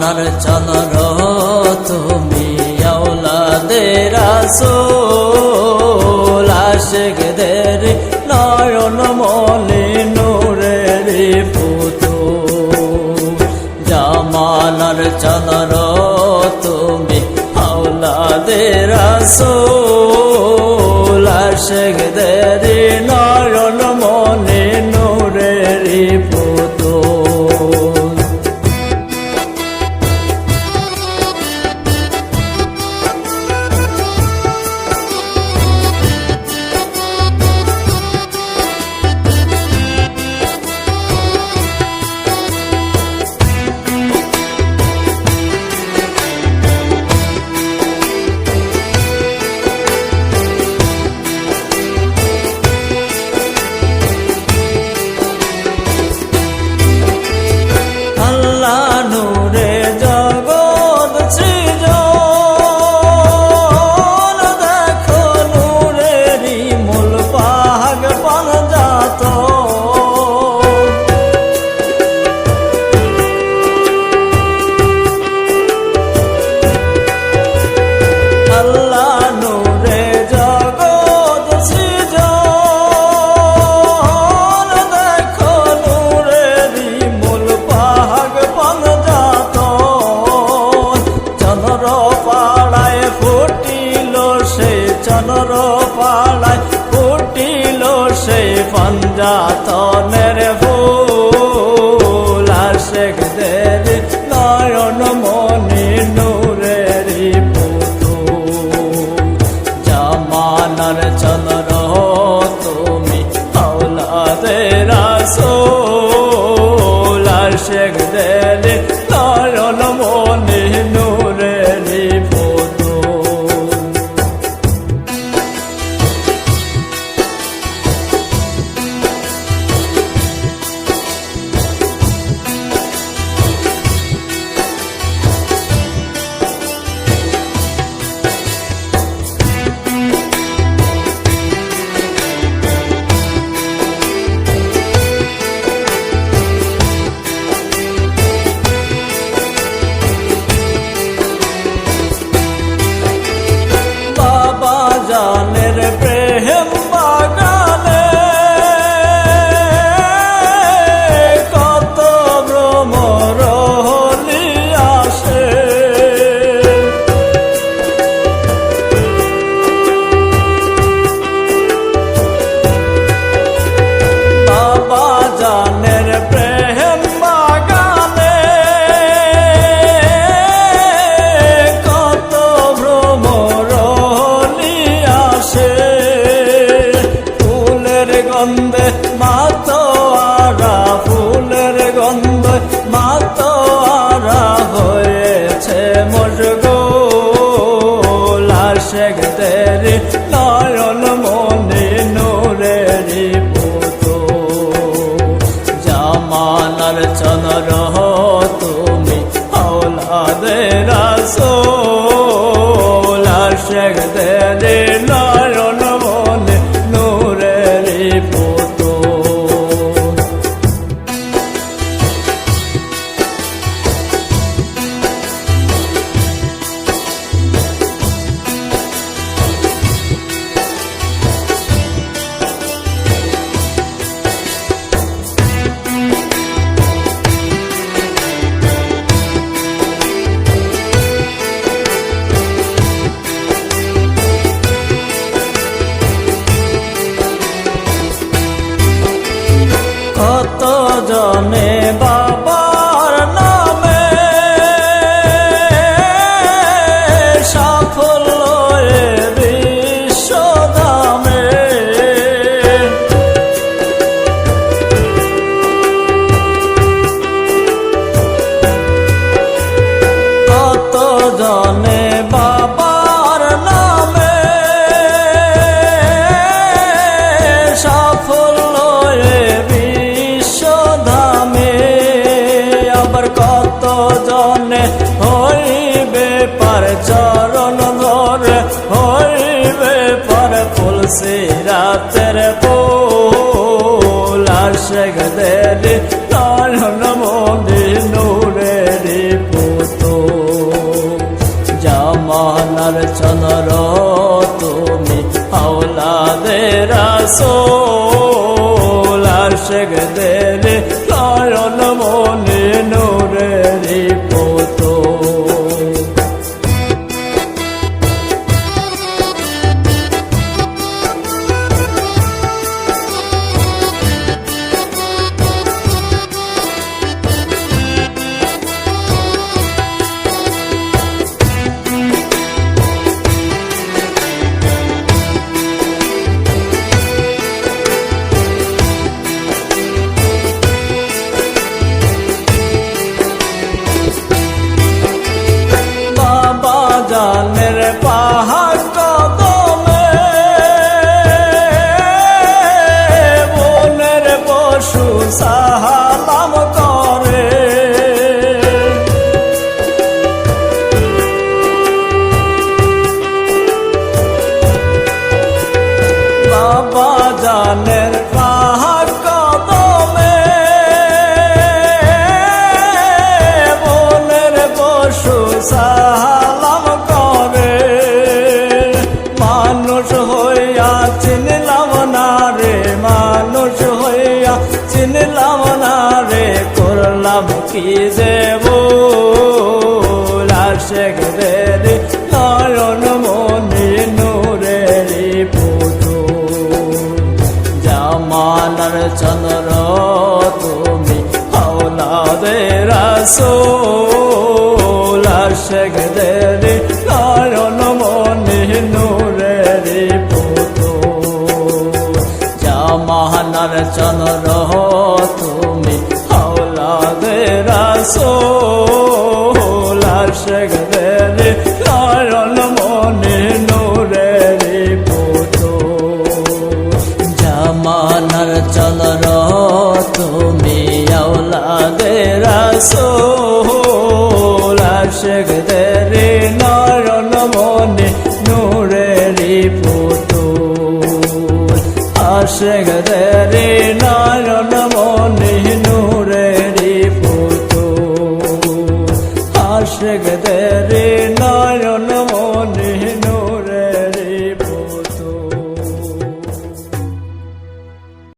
আপনার চাদর, তুমি আওলাদের আসল আশেকদের নয়ন মলে নূরের পুতো জামানার চাদর, তুমি আওলাদের আশেকদের নয় আশেকদের নয়ন মনে নোরের পুতো। জামানার চন রহ তুমি আওলাদের আসো আশেকদের নয় সে রাতের বোল আর সে গদের তার নমনে নূরের পুতো জামানার চলর তুমি হাওলাদের আসো আর সে গদের জানের পাহাড় কদমে, বনের পশু সালাম করে। মানুষ হইয়া চিনলাম না রে, মানুষ হইয়া চিনলাম না রে, করলাম কি দেব জামানার চন্দ্র তুমি হাওলাদের আসোল আশেকদের নয়ন মনে নূরের পুতুল। জামানার চন্দ্র জামানার চলর তুমি আওলাদের আসোল আশেকদের নয়ন মনে নূরের পুতুল। আশেকদের নয়ন মনে